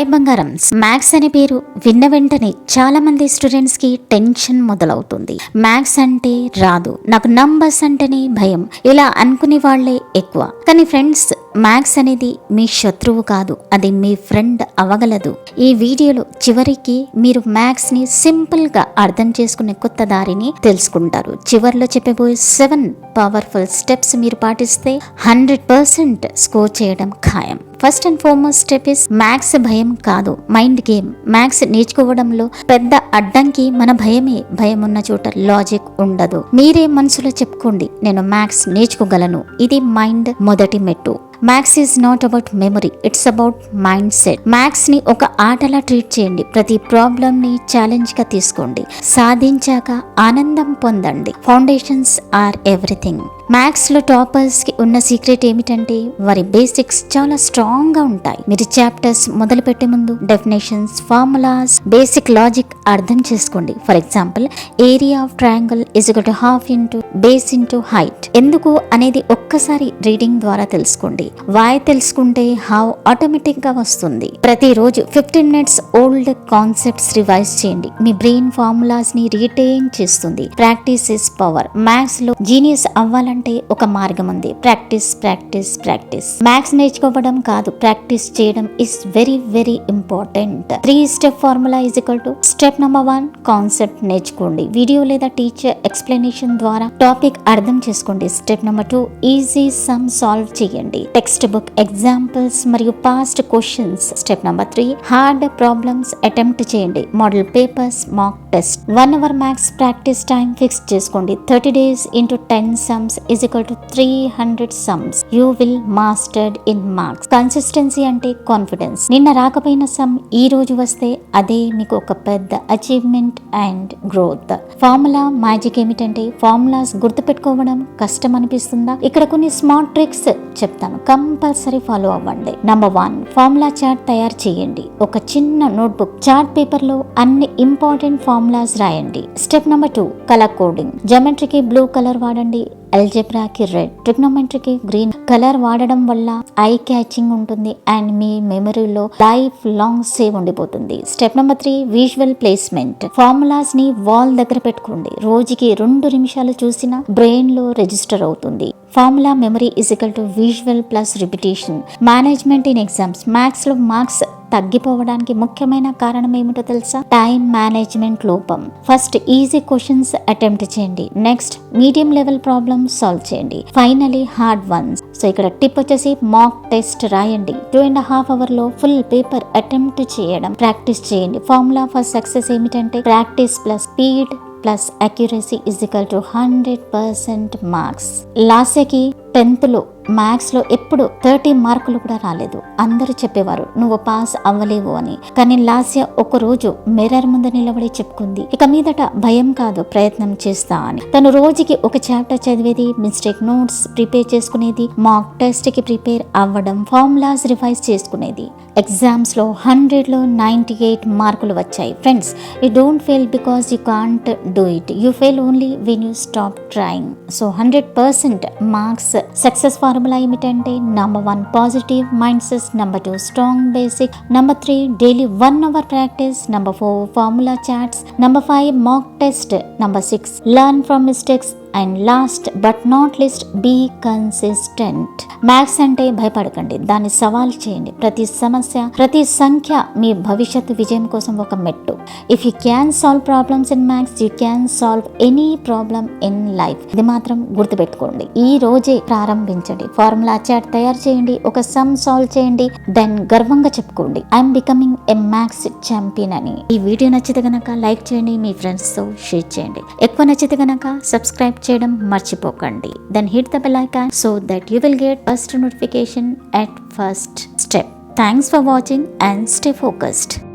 సాయి బంగారం మ్యాథ్స్ అనే పేరు విన్న వెంటనే చాలా మంది స్టూడెంట్స్కి టెన్షన్ మొదలవుతుంది. మ్యాథ్స్ అంటే రాదు. నాకు నంబర్స్ అంటేనే భయం. ఇలా అనుకునే వాళ్ళే ఎక్కువ. కానీ ఫ్రెండ్స్ మ్యాథ్స్ అనేది మీ శత్రువు కాదు. అది మీ ఫ్రెండ్ అవ్వగలదు. ఈ వీడియోలో చివరికి మీరు మ్యాథ్స్ని సింపుల్గా అర్థం చేసుకునే కొత్త దారిని తెలుసుకుంటారు. చివరిలో చెప్పబోయే సెవెన్ పవర్ఫుల్ స్టెప్స్ మీరు పాటిస్తే హండ్రెడ్ పర్సెంట్ స్కోర్ చేయడం ఖాయం. First and foremost step is maths భయం కాదు. మైండ్ గేమ్ మ్యాథ్స్ నేర్చుకోవడంలో పెద్ద అడ్డంకి మన భయమే. భయం ఉన్న చోట లాజిక్ ఉండదు. మీరే మనసులో చెప్పుకోండి. నేను మ్యాథ్స్ నేర్చుకోగలను. ఇది మైండ్ మొదటి మెట్టు. Maths is not about memory it's about mind set మ్యాథ్స్ని ఒక ఆటలా ట్రీట్ చేయండి. ప్రతి ప్రాబ్లమ్ని ఛాలెంజ్గా తీసుకోండి. సాధించాక ఆనందం పొందండి. ఫౌండేషన్స్ ఆర్ ఎవ్రీథింగ్ మ్యాథ్స్లో టాపర్స్కి ఉన్న సీక్రెట్ ఏమిటంటే వారి బేసిక్స్ చాలా స్ట్రాంగ్గా ఉంటాయి. మీరు చాప్టర్స్ మొదలు పెట్టే ముందు డెఫినేషన్స్ ఫార్ములాస్ బేసిక్ లాజిక్ అర్థం చేసుకోండి. For example area of triangle is to half into base into height ఎందుకు అనేది ఒక్కసారి రీడింగ్ ద్వారా తెలుసుకోండి. వాయ్ తెలుసుకుంటే హౌ ఆటోమేటిక్గా వస్తుంది. ప్రతిరోజు fifteen minutes old concepts revise చేయండి. మీ బ్రెయిన్ ఫార్ములాస్ని రీటైన్ చేస్తుంది. ప్రాక్టీస్ ఇస్ పవర్ మ్యాథ్స్లో జీనియస్ అవ్వాలంటే ఒక మార్గం ఉంది. Practice practice practice. మ్యాథ్స్ నేర్చుకోవడం కాదు ప్రాక్టీస్ చేయడం is very very important three step formula is equal to step number one concept నేర్చుకోండి. వీడియో లేదా టీచర్ ఎక్స్ప్లెనేషన్ ద్వారా టాపిక్ అర్థం చేసుకోండి. Step number two easy sum solve చేయండి. టెక్స్ట్ బుక్ ఎగ్జాంపుల్స్ మరియు past questions step number three hard problems attempt చేయండి. Model papers mock test one hour maths practice time fix చేసుకోండి. Thirty days into ten sums is equal to three hundred sums you will mastered in marks consistency అంటే confidence నిన్న రాకపోయిన some ఈ రోజు వస్తే అదే మీకు ఒక పెద్ద achievement and growth formula magic ఏమిటంటే ఫార్ములాస్ గుర్తుపెట్టుకోవడం కష్టం అనిపిస్తుందా? ఇక్కడ కొన్ని స్మార్ట్ ట్రిక్స్ చెప్తాను. కంపల్సరీ ఫాలో అవ్వండి. నంబర్ వన్ ఫార్ములా చార్ట్ తయారు చేయండి. ఒక చిన్న నోట్బుక్ చార్ట్ పేపర్లో అన్ని ఇంపార్టెంట్ ఫార్ములాస్ రాయండి. Step number two colour coding జమెట్రీకి blue colour వాడండి. ఎల్జెబ్రాకి రెడ్ ట్రిగ్నోమెట్రీకి గ్రీన్ కలర్ వాడడం వల్ల ఐ క్యాచింగ్ ఉంటుంది అండ్ మీ మెమరీలో లైఫ్ లాంగ్ సేవ్ ఉండిపోతుంది. Step number three visual placement ఫార్ములాస్ని wall దగ్గర పెట్టుకోండి. రోజుకి రెండు నిమిషాలు చూసిన బ్రెయిన్లో రిజిస్టర్ అవుతుంది formula memory is equal to visual plus repetition management in exams మ్యాథ్స్లో మార్క్స్ తగ్గిపోవడానికి ముఖ్యమైన కారణం ఏమిటో తెలుసా? టైం మేనేజ్మెంట్ లోపం. ఫస్ట్ ఈజీ క్వశ్చన్స్ అటెంప్ట్ చేయండి. Next medium level problems solve చేయండి. ఫైనలీ హార్డ్ వన్స్ సో ఇక్కడ టిప్ వచ్చేసి మాక్ టెస్ట్ రాయండి. టూ అండ్ హాఫ్ అవర్లో ఫుల్ పేపర్ అటెంప్ట్ చేయడం. ప్రాక్టీస్ చేయండి. ఫార్ములా ఫర్ సక్సెస్ ఏమిటంటే practice plus speed plus accuracy is equal to hundred percent marks లాస్యకి టెన్త్లో మ్యాథ్స్లో ఎప్పుడు థర్టీ మార్కులు కూడా రాలేదు. అందరూ చెప్పేవారు నువ్వు పాస్ అవ్వలేవు అని. కానీ లాస్య ఒక రోజు మిర్రర్ ముందు నిలబడి చెప్పుకుంది ఇక మీదట భయం కాదు ప్రయత్నం చేస్తా అని. తను రోజుకి ఒక చాప్టర్ చదివేది మిస్టేక్ నోట్స్ ప్రిపేర్ చేసుకునేది మాక్ టెస్ట్కి ప్రిపేర్ అవ్వడం ఫార్ములాస్ రివైజ్ చేసుకునేది. ఎగ్జామ్స్లో హండ్రెడ్లో నైన్టీ ఎయిట్ మార్కులు వచ్చాయి. Friends you don't fail because you can't do it. You fail only when you stop trying. So hundred percent marks successful formula ఏమిటంటే number one positive mind set number two strong basic number three daily one hour practice number four formula charts number five mock test number six learn from mistakes and last but not least be consistent. Maths అంటే భయపడకండి దాన్ని సవాల్ చేయండి. ప్రతి సమస్య ప్రతి సంఖ్య మీ భవిష్యత్తు విజయం కోసం ఒక మెట్టు. If you can solve problems in maths you can solve any problem in life ఇది మాత్రం గుర్తుపెట్టుకోండి ఈ రోజే ప్రారంభించండి. ఫార్ములా చాట్ తయారు చేయండి ఒక సమ్ సాల్వ్ చేయండి దెన్ గర్వంగా చెప్పుకోండి. I'm becoming a maths champion అని. ఈ వీడియో నచ్చితే గనక లైక్ చేయండి మీ ఫ్రెండ్స్తో షేర్ చేయండి. ఎక్కువ నచ్చితే గనక సబ్స్క్రైబ్ చేయడం మర్చిపోకండి. Then hit the bell icon so that you will get first notification at first step thanks for watching and stay focused